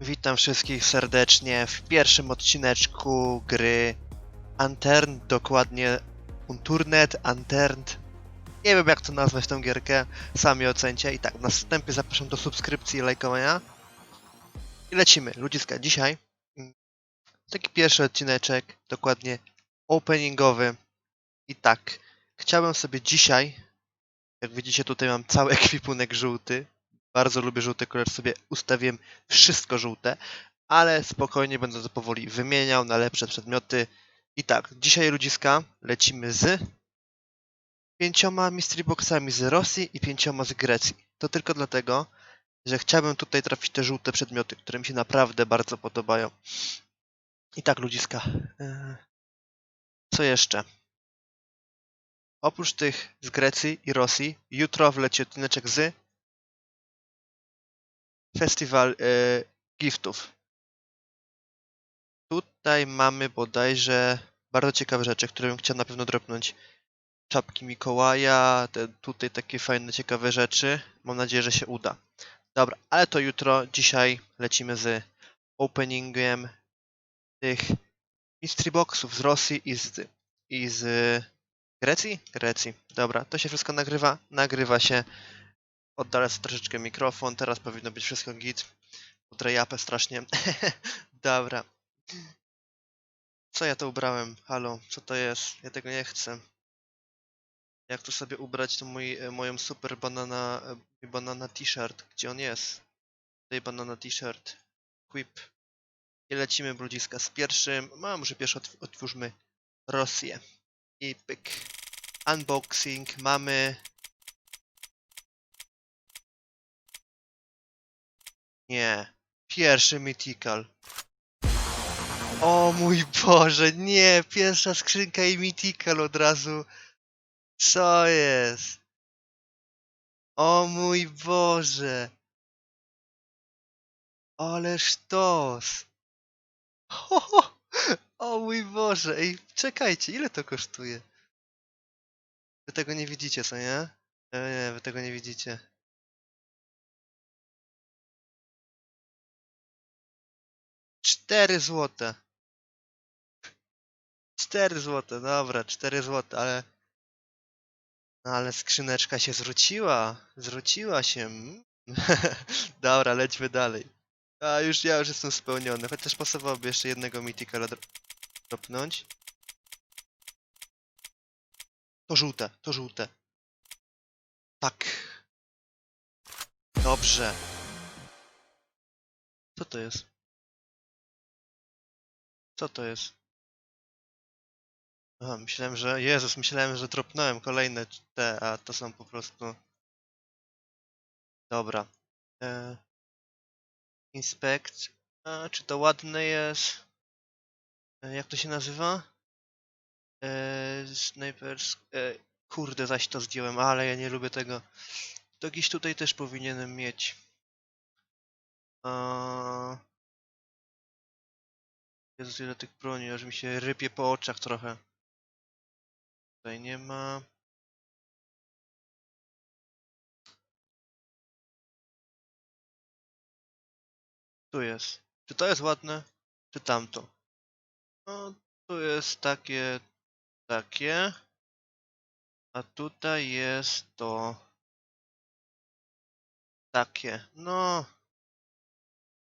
Witam wszystkich serdecznie w pierwszym odcineczku gry Antern, dokładnie Unturnet, Anternt. Nie wiem jak to nazwać tą gierkę, sami ocencie. I tak, na wstępie zapraszam do subskrypcji i lajkowania. I lecimy, ludziska, dzisiaj taki pierwszy odcineczek, dokładnie openingowy. I tak, chciałem sobie dzisiaj, jak widzicie tutaj mam cały ekwipunek żółty, bardzo lubię żółty kolor, sobie ustawiłem wszystko żółte, ale spokojnie będę to powoli wymieniał na lepsze przedmioty. I tak, dzisiaj ludziska lecimy z pięcioma mystery boxami z Rosji i pięcioma z Grecji. To tylko dlatego, że chciałbym tutaj trafić te żółte przedmioty, które mi się naprawdę bardzo podobają. I tak ludziska, e, co jeszcze? Oprócz tych z Grecji i Rosji, jutro wleci odcineczek z festiwal e, giftów. Tutaj mamy bodajże bardzo ciekawe rzeczy, które bym chciał na pewno dropnąć. Czapki Mikołaja, te tutaj takie fajne, ciekawe rzeczy. Mam nadzieję, że się uda. Dobra, ale to jutro. Dzisiaj lecimy z openingiem tych mystery boxów z Rosji i z, i z Grecji? Grecji. Dobra, to się wszystko nagrywa. Nagrywa się. Oddalę sobie troszeczkę mikrofon, teraz powinno być wszystko git. Utrejapę strasznie. Dobra. Co ja to ubrałem? Halo, co to jest? Ja tego nie chcę. Jak tu sobie ubrać to mój, e, moją super banana, e, banana t-shirt? Gdzie on jest? Tutaj banana t-shirt. Quip. I lecimy brudziska z pierwszym. No, może pierwszy otw otwórzmy Rosję. I pyk. Unboxing. Mamy Nie. Pierwszy mythical. O mój Boże, nie! Pierwsza skrzynka i mythical od razu. Co jest? O mój Boże. Ale sztos. Ho, ho. O mój Boże. Ej, czekajcie, ile to kosztuje? Wy tego nie widzicie, co nie? Nie, nie, wy tego nie widzicie. Cztery złote. Cztery złote, dobra, cztery złote, ale... No ale skrzyneczka się zwróciła. Zwróciła się. mm. dobra, lećmy dalej. A już ja już jestem spełniony, chociaż pasowałoby jeszcze jednego Mythicala dro- dropnąć. To żółte, to żółte. Tak. Dobrze. Co to jest? Co to jest? Aha, myślałem, że... Jezus, myślałem, że dropnąłem kolejne te, a to są po prostu... Dobra. E... Inspect. A, czy to ładne jest? E, jak to się nazywa? E... Snipers... E... Kurde, zaś to zdjąłem, ale ja nie lubię tego. To gdzieś tutaj też powinienem mieć. A... Jezus, ile tych broni, aż mi się rypie po oczach trochę. Tutaj nie ma. Tu jest. Czy to jest ładne? Czy tamto? No, tu jest takie, takie. A tutaj jest to takie. No,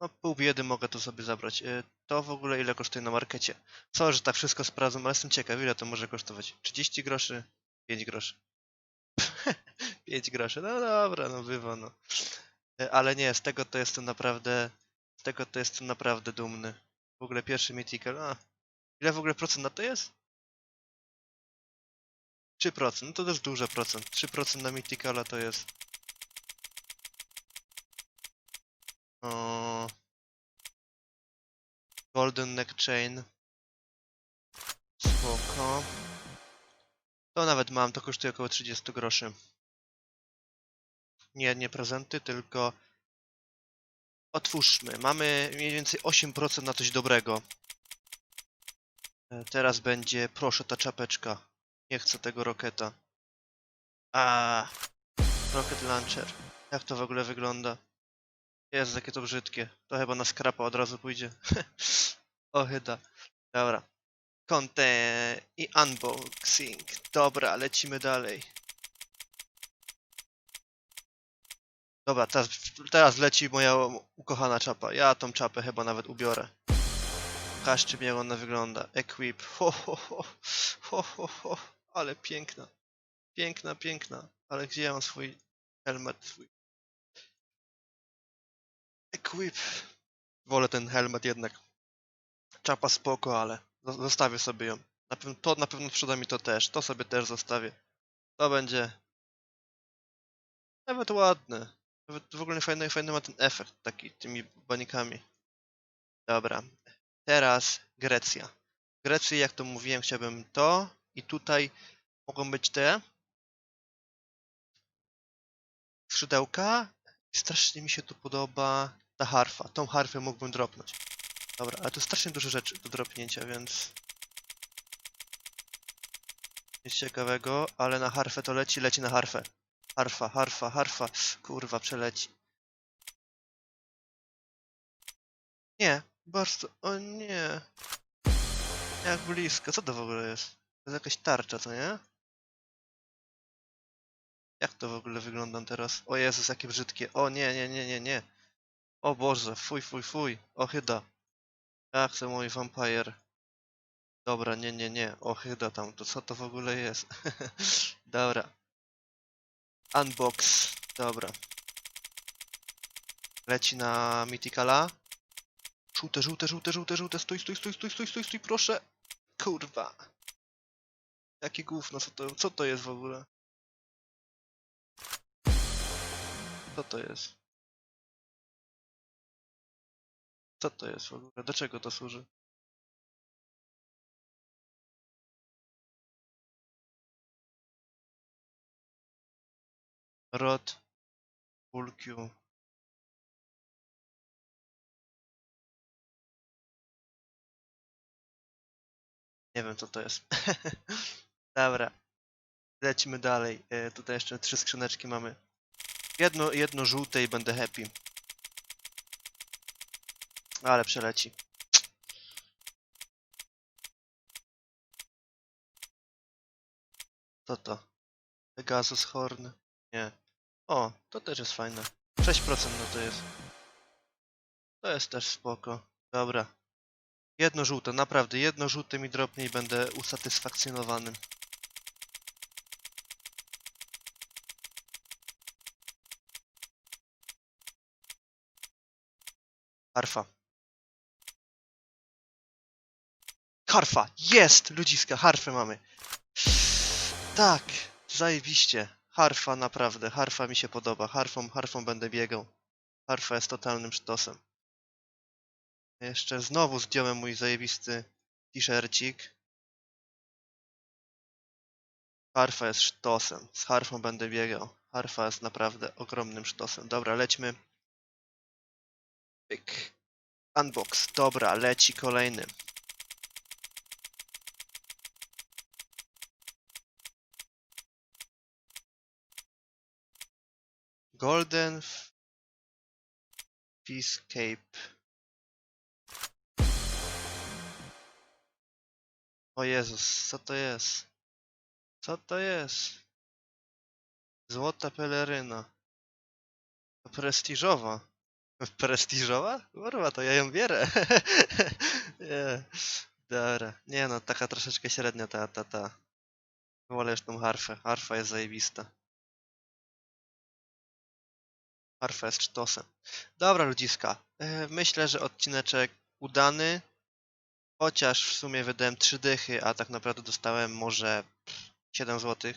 no pół biedy mogę to sobie zabrać. To w ogóle ile kosztuje na markecie? Co, że tak wszystko sprawdzam, ale jestem ciekaw, ile to może kosztować. 30 groszy? 5 groszy. 5 groszy, no dobra, no bywa, no. Y, Ale nie, z tego to jestem naprawdę, z tego to jestem naprawdę dumny. W ogóle pierwszy mythical, a. Ile w ogóle procent na to jest? 3%, no to jest duży procent. 3% na mythicala to jest... O... Golden Neck Chain. Spoko. To nawet mam, to kosztuje około 30 groszy. Nie, nie prezenty, tylko... Otwórzmy. Mamy mniej więcej 8% na coś dobrego. E, Teraz będzie, proszę, ta czapeczka. Nie chcę tego roketa. A, Rocket Launcher. Jak to w ogóle wygląda? Jezu, jakie to brzydkie. To chyba na skrapa od razu pójdzie. Ochyda. Dobra. Content i unboxing. Dobra, lecimy dalej. Dobra, teraz, teraz leci moja ukochana czapa. Ja tą czapę chyba nawet ubiorę. Pokażcie mi jak ona wygląda. Equip. Ho, ho, ho. Ho, ho, ho. Ale piękna. Piękna, piękna. Ale gdzie ja mam swój helmet? Swój... Equip. Wolę ten helmet jednak. Czapa spoko, ale zo- zostawię sobie ją. Na pewno, to na pewno przyda mi to też. To sobie też zostawię. To będzie nawet ładne. Nawet w ogóle fajny, fajny ma ten efekt taki tymi banikami. Dobra. Teraz Grecja. W Grecji, jak to mówiłem, chciałbym to i tutaj mogą być te skrzydełka. Strasznie mi się tu podoba ta harfa. Tą harfę mógłbym dropnąć. Dobra, ale to strasznie dużo rzeczy do dropnięcia, więc nic ciekawego, ale na harfę to leci, leci na harfę. Harfa, harfa, harfa. Kurwa, przeleci. Nie, bardzo. O nie. Jak blisko. Co to w ogóle jest? To jest jakaś tarcza, co nie? Jak to w ogóle wygląda teraz? O Jezus, jakie brzydkie. O nie, nie, nie, nie, nie. O Boże, fuj, fuj, fuj. Ochyda. Ja chcę mój vampire. Dobra, nie, nie, nie. Ochyda tam. To co to w ogóle jest? Dobra. Unbox. Dobra. Leci na Mythicala. Żółte, żółte, żółte, żółte, żółte. Stój, stój, stój, stój, stój, stój, stój, proszę. Kurwa. Jakie gówno, co to, co to jest w ogóle? Co to jest? Co to jest w ogóle? Do czego to służy? Rod. Q. Nie wiem co to jest. Dobra. Lecimy dalej. E, tutaj jeszcze trzy skrzyneczki mamy. Jedno, jedno żółte i będę happy. Ale przeleci. Co to? Pegasus Horn? Nie. O, to też jest fajne. 6% no to jest. To jest też spoko. Dobra. Jedno żółte, naprawdę, jedno żółte mi dropnie i będę usatysfakcjonowany. Harfa. Harfa! Jest! Ludziska, harfę mamy. Tak, zajebiście. Harfa naprawdę, harfa mi się podoba. Harfą, harfą będę biegał. Harfa jest totalnym sztosem. Jeszcze znowu zdjąłem mój zajebisty t-shircik. Harfa jest sztosem. Z harfą będę biegał. Harfa jest naprawdę ogromnym sztosem. Dobra, lećmy. Pyk. Unbox. Dobra, leci kolejny. Golden Peacecape. O Jezus, co to jest? Co to jest? Złota peleryna. To prestiżowa. Prestiżowa? Kurwa, to ja ją bierę. Nie. Dobra. Nie no, taka troszeczkę średnia ta, ta, ta. Wolę już tą harfę. Harfa jest zajebista. Harfa jest sztosem. Dobra ludziska. E, Myślę, że odcineczek udany. Chociaż w sumie wydałem 3 dychy, a tak naprawdę dostałem może 7 zł.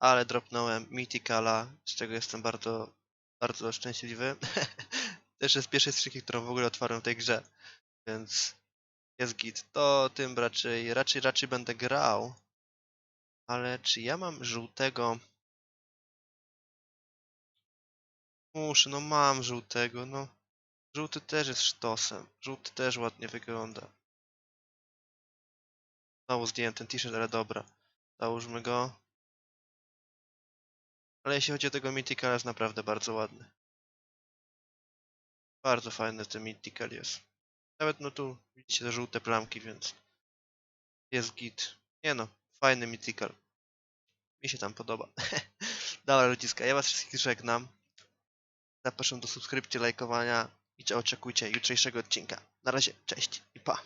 Ale dropnąłem Mythicala, z czego jestem bardzo, bardzo szczęśliwy. Też jest pierwszej skrzynki, którą w ogóle otwarłem w tej grze. Więc jest git. To tym raczej, raczej, raczej będę grał. Ale czy ja mam żółtego? Muszę, no mam żółtego, no. Żółty też jest sztosem. Żółty też ładnie wygląda. Znowu zdjęłem ten t-shirt, ale dobra. Załóżmy go. Ale jeśli chodzi o tego Mythical, jest naprawdę bardzo ładny. Bardzo fajny ten Mythical jest. Nawet no tu widzicie te żółte plamki, więc jest git. Nie no, fajny Mythical. Mi się tam podoba. Dobra ludziska, ja was wszystkich żegnam. Zapraszam do subskrypcji, lajkowania i oczekujcie jutrzejszego odcinka. Na razie, cześć i pa!